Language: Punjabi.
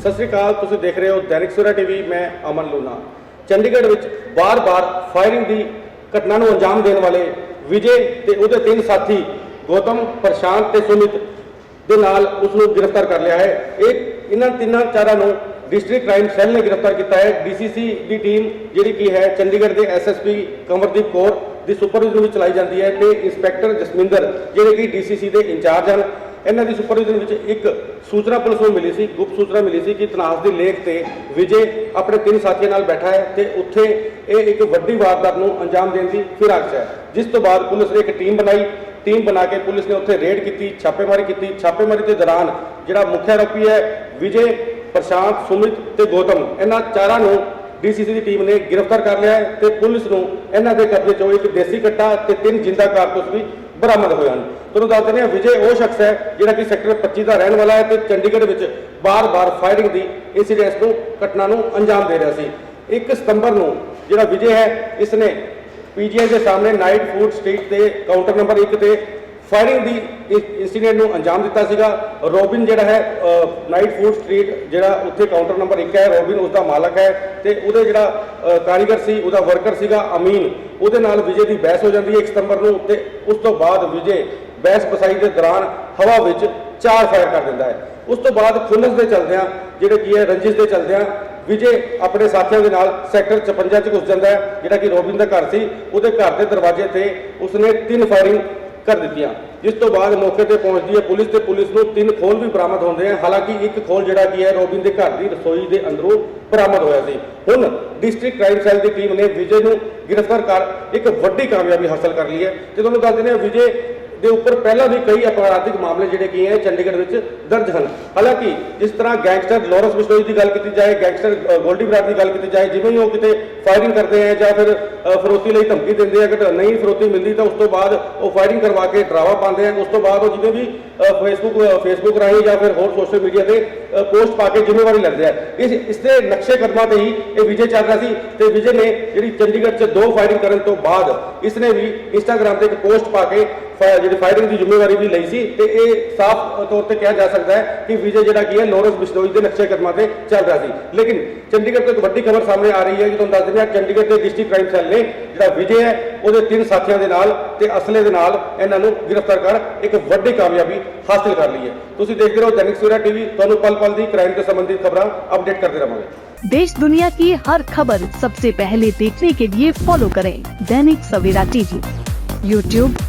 ਸਤਿ ਸ੍ਰੀ ਅਕਾਲ, ਤੁਸੀਂ ਦੇਖ ਰਹੇ ਹੋ ਦੈਨਿਕ ਸਵੇਰਾ ਟੀਵੀ, ਮੈਂ ਅਮਨ ਲੂਨਾ। ਚੰਡੀਗੜ੍ਹ ਵਿੱਚ ਬਾਰ-ਬਾਰ ਫਾਇਰਿੰਗ ਦੀ ਘਟਨਾ ਨੂੰ ਅੰਜਾਮ ਦੇਣ ਵਾਲੇ ਵਿਜੇ ਤੇ ਉਹਦੇ ਤਿੰਨ ਸਾਥੀ, ਗੌਤਮ, ਪ੍ਰਸ਼ਾਂਤ ਤੇ ਸੁਮਿਤ ਦੇ ਨਾਲ ਉਸ ਨੂੰ ਗ੍ਰਿਫਤਾਰ ਕਰ ਲਿਆ ਹੈ। ਇਹ ਇਹਨਾਂ ਤਿੰਨਾਂ ਚਾਰਾਂ ਨੂੰ ਡਿਸਟ੍ਰਿਕਟ ਕ੍ਰਾਈਮ ਸੈੱਲ ਨੇ ਗ੍ਰਿਫਤਾਰ ਕੀਤਾ ਹੈ। ਡੀਸੀਸੀ ਦੀ ਟੀਮ ਜਿਹੜੀ ਕੀ ਹੈ ਚੰਡੀਗੜ੍ਹ ਦੇ ਐਸਐਸਪੀ ਕਮਰਦੀਪ ਕੌਰ ਦੀ ਸੁਪਰਵਿਜ਼ਨ ਵਿੱਚ ਚਲਾਈ ਜਾਂਦੀ ਹੈ ਤੇ ਇੰਸਪੈਕਟਰ ਜਸਮਿੰਦਰ, ਜਿਹੜੇ ਕਿ ਡੀਸੀਸੀ ਦੇ ਇੰਚਾਰਜ ਹਨ ਇਹਨਾਂ ਦੀ ਸੁਪਰਵਿਜ਼ਨ ਵਿੱਚ ਇੱਕ ਸੂਚਨਾ ਪੁਲਿਸ ਨੂੰ ਮਿਲੀ ਸੀ, ਗੁਪਤ ਸੂਚਨਾ ਮਿਲੀ ਸੀ ਕਿ ਤਨਾਸ ਦੀ ਲੇਖ ਤੇ ਵਿਜੇ ਆਪਣੇ ਤਿੰਨ ਸਾਥੀਆਂ ਨਾਲ ਬੈਠਾ ਹੈ ਤੇ ਉੱਥੇ ਇਹ ਇੱਕ ਵੱਡੀ ਵਾਰਦਾਤ ਨੂੰ ਅੰਜਾਮ ਦੇਣ ਦੀ ਫਿਰਾਕ 'ਚ ਹੈ। ਜਿਸ ਤੋਂ ਬਾਅਦ ਪੁਲਿਸ ਨੇ ਇੱਕ ਟੀਮ ਬਣਾਈ। ਟੀਮ ਬਣਾ ਕੇ ਪੁਲਿਸ ਨੇ ਉੱਥੇ ਰੇਡ ਕੀਤੀ, ਛਾਪੇਮਾਰੀ ਕੀਤੀ। ਛਾਪੇਮਾਰੀ ਦੇ ਦੌਰਾਨ ਜਿਹੜਾ ਮੁੱਖ ਆਰੋਪੀ ਹੈ, ਵਿਜੇ, ਪ੍ਰਸ਼ਾਂਤ, ਸੁਮਿਤ ਤੇ ਗੌਤਮ, ਇਹਨਾਂ ਚਾਰਾਂ ਨੂੰ ਡੀਸੀਸੀ ਦੀ ਟੀਮ ਨੇ ਗ੍ਰਿਫਤਾਰ ਕਰ ਲਿਆ ਹੈ ਤੇ ਪੁਲਿਸ ਨੂੰ ਇਹਨਾਂ ਦੇ ਕਬਜ਼ੇ ਚੋਂ ਇੱਕ ਦੇਸੀ ਕੱਟਾ ਤੇ ਤਿੰਨ ਜਿੰਦਾ ਕਾਰਤੂਸ ਵੀ ਬਰਾਮਦ ਹੋਏ ਹਨ। ਤੁਹਾਨੂੰ ਦੱਸ ਦਿੰਦੇ ਹਾਂ, ਵਿਜੇ ਉਹ ਸ਼ਖਸ ਹੈ ਜਿਹੜਾ ਕਿ ਸੈਕਟਰ 25 ਦਾ ਰਹਿਣ ਵਾਲਾ ਹੈ ਤੇ ਚੰਡੀਗੜ੍ਹ ਵਿੱਚ ਬਾਰ-ਬਾਰ ਫਾਇਰਿੰਗ ਦੀ ਇਨਸੀਡੈਂਟਸ ਨੂੰ, ਘਟਨਾ ਨੂੰ ਅੰਜਾਮ ਦੇ ਰਿਹਾ ਸੀ। 1 ਸਤੰਬਰ ਨੂੰ ਜਿਹੜਾ ਵਿਜੇ ਹੈ ਇਸ ਨੇ ਪੀਜੀਆਈ ਦੇ ਸਾਹਮਣੇ ਨਾਈਟ ਫੂਡ ਸਟਰੀਟ ਤੇ ਕਾਊਂਟਰ ਨੰਬਰ 1 ਤੇ ਫਾਇਰਿੰਗ ਦੀ ਇਨਸੀਡੈਂਟ ਨੂੰ ਅੰਜਾਮ ਦਿੱਤਾ ਸੀਗਾ। ਰੋਬਿਨ ਜਿਹੜਾ ਹੈ ਨਾਈਟ ਫੂਡ ਸਟਰੀਟ ਜਿਹੜਾ ਉੱਥੇ ਕਾਊਂਟਰ ਨੰਬਰ 1 ਹੈ, ਰੋਬਿਨ ਉਸ ਦਾ ਮਾਲਕ ਹੈ ਤੇ ਉਹਦੇ ਜਿਹੜਾ ਕਾਰੀਗਰ ਸੀ, ਉਹਦਾ ਵਰਕਰ ਸੀਗਾ ਅਮੀਨ। ਉਹਦੇ ਨਾਲ ਵਿਜੇ ਦੀ ਬਹਿਸ ਹੋ ਜਾਂਦੀ ਹੈ 1 ਸਤੰਬਰ ਨੂੰ ਤੇ ਉਸ ਤੋਂ ਬਾਅਦ ਵਿਜੇ ਬਹਿਸ ਬਸਾਈ ਦੇ ਦੌਰਾਨ ਹਵਾ ਵਿੱਚ ਚਾਰ ਫਾਇਰ ਕਰ ਦਿੰਦਾ ਹੈ। ਉਸ ਤੋਂ ਬਾਅਦ ਖੁੰਨਸ ਦੇ ਚਲਦਿਆਂ, ਜਿਹੜੇ ਕੀ ਹੈ, ਰੰਜਿਸ਼ ਦੇ ਚਲਦਿਆਂ, ਵਿਜੇ ਆਪਣੇ ਸਾਥੀਆਂ ਦੇ ਨਾਲ ਸੈਕਟਰ 56 ਚ ਘੁਸ ਜਾਂਦਾ ਹੈ, ਜਿਹੜਾ ਕਿ ਰੋਬਿਨ ਦਾ ਘਰ ਸੀ, ਉਹਦੇ ਘਰ ਦੇ ਦਰਵਾਜ਼ੇ ਤੇ ਉਸਨੇ ਤਿੰਨ ਫਾਇਰਿੰਗ ਕਰ ਦਿੱਤੀਆਂ। ਜਿਸ ਤੋਂ ਬਾਅਦ ਮੌਕੇ ਤੇ ਪਹੁੰਚਦੀ ਹੈ ਪੁਲਿਸ ਤੇ ਪੁਲਿਸ ਨੂੰ ਤਿੰਨ ਖੋਲ ਵੀ ਬਰਾਮਦ ਹੁੰਦੇ ਆ। ਹਾਲਾਂਕਿ ਇੱਕ ਖੋਲ ਜਿਹੜਾ ਕੀ ਹੈ ਰੋਬਿਨ ਦੇ ਘਰ ਦੀ ਰਸੋਈ ਦੇ ਅੰਦਰੋਂ ਬਰਾਮਦ ਹੋਇਆ ਸੀ। ਹੁਣ ਡਿਸਟ੍ਰਿਕਟ ਕ੍ਰਾਈਮ ਸੈੱਲ ਦੀ ਟੀਮ ਨੇ ਵਿਜੇ ਨੂੰ ਗ੍ਰਿਫਤਾਰ ਕਰ ਇੱਕ ਵੱਡੀ ਕਾਮਯਾਬੀ ਹਾਸਲ ਕਰ ਲਈ ਹੈ। ਤੇ ਤੁਹਾਨੂੰ ਦੱਸ ਦਿੰਦੇ ਹਾਂ, ਵਿਜੇ ਦੇ ਉੱਪਰ ਪਹਿਲਾਂ ਵੀ ਕਈ ਅਪਰਾਧਿਕ ਮਾਮਲੇ ਜਿਹੜੇ ਕੀ ਹੈ, ਚੰਡੀਗੜ੍ਹ ਵਿੱਚ ਦਰਜ ਹਨ। ਹਾਲਾਂਕਿ ਜਿਸ ਤਰ੍ਹਾਂ ਗੈਂਗਸਟਰ ਲੋਰੈਂਸ ਬਿਸ਼ਨੋਈ ਦੀ ਗੱਲ ਕੀਤੀ ਜਾਏ, ਗੈਂਗਸਟਰ ਗੋਲਡੀ ਬਰਾੜ ਦੀ ਗੱਲ ਕੀਤੀ ਜਾਏ, ਜਿਵੇਂ ਹੀ ਉਹ ਕਿਤੇ ਫਾਇਰਿੰਗ ਕਰਦੇ ਆ ਜਾਂ ਫਿਰ ਫਰੋਤੀ ਲਈ ਧਮਕੀ ਦਿੰਦੇ ਆ ਕਿ ਨਹੀਂ ਫਰੋਤੀ ਮਿਲਦੀ ਤਾਂ ਉਸ ਤੋਂ ਬਾਅਦ ਉਹ ਫਾਇਰਿੰਗ ਕਰਵਾ ਕੇ ਡਰਾਵਾ ਪਾਉਂਦੇ ਆ। ਉਸ ਤੋਂ ਬਾਅਦ ਉਹ ਜਿਵੇਂ ਵੀ ਫੇਸਬੁੱਕ ਫੇਸਬੁੱਕ ਰਾਹੀਂ ਜਾਂ ਫਿਰ ਹੋਰ ਸੋਸ਼ਲ ਮੀਡੀਆ ਤੇ ਪੋਸਟ ਪਾ ਕੇ ਜ਼ਿੰਮੇਵਾਰੀ ਲੈਂਦੇ ਆ। ਇਸ ਇਸ ਦੇ ਨਕਸ਼ੇ ਕਦਮਾਂ ਤੇ ਹੀ ਇਹ ਵਿਜੇ ਚੱਲ ਰਿਹਾ ਸੀ ਤੇ ਵਿਜੇ ਨੇ ਜਿਹੜੀ ਚੰਡੀਗੜ੍ਹ 'ਚ ਦੋ ਫਾਇਰਿੰਗ ਕਰਨ ਤੋਂ ਬਾਅਦ ਇਸ ਨੇ ਵੀ ਇੰਸਟਾਗ੍ਰam ਤੇ ਇੱਕ ਪੋਸਟ ਪਾ ਕੇ ਜਿਹੜੀ ਫਾਇਰਿੰਗ ਦੀ ਜ਼ਿੰਮੇਵਾਰੀ ਵੀ ਲਈ ਸੀ ਤੇ ਇਹ ਸਾਫ਼ ਤੌਰ ਤੇ ਕਿਹਾ ਜਾ ਸਕਦਾ ਹੈ ਕਿ ਵਿਜੇ ਜਿਹੜਾ ਕੀ ਹੈ ਲੋਰੈਂਸ ਬਿਸ਼ਨੋਈ ਦੇ ਨਕਸ਼ੇ ਕਦਮਾਂ ਤੇ ਚੱਲ ਰਿਹਾ ਸੀ ਲੇਕਿਨ ਚੰਡੀਗੜ੍ਹ ਤੋਂ ਇੱਕ ਵੱਡੀ ਖਬਰ ਸਾਹਮਣੇ ਆ ਰਹੀ ਹੈ ਕਿ ਤੁਹਾਨੂੰ ਦੱਸ ਦਿੰਦੇ ਹਾਂ ਚੰਡੀਗੜ੍ਹ ਦੇ ਡਿਸਟ੍ਰਿਕਟ ਕ੍ਰਾਈਮ ਸੈੱਲ ਨੇ ਜਿਹੜਾ ਵਿਜੇ ਹੈ ਉਹਦੇ ਤਿੰਨ ਸਾਥੀਆਂ ਦੇ ਨਾਲ ਤੇ ਅਸਲੇ ਦੇ ਨਾਲ ਇਹਨਾਂ ਨੂੰ ਗ੍ਰਿਫਤਾਰ ਕਰ ਇੱਕ ਵੱਡੀ ਕਾਮਯਾਬੀ ਹਾਸਲ ਕਰ ਲਈ ਹੈ ਤੁਸੀਂ ਦੇਖਦੇ ਰਹੋ ਦੈਨਿਕ ਸਵੇਰਾ ਟੀਵੀ ਤੁਹਾਨੂੰ ਪਲ ਪਲ ਦੀ ਕ੍ਰਾਈਮ ਤੋਂ ਸੰਬੰਧਿਤ ਖਬਰਾਂ ਅਪਡੇਟ ਕਰਦੇ ਰਹਾਂਗੇ देश दुनिया की हर खबर सबसे पहले देखने के लिए फॉलो करें दैनिक सवेरा टीवी यूट्यूब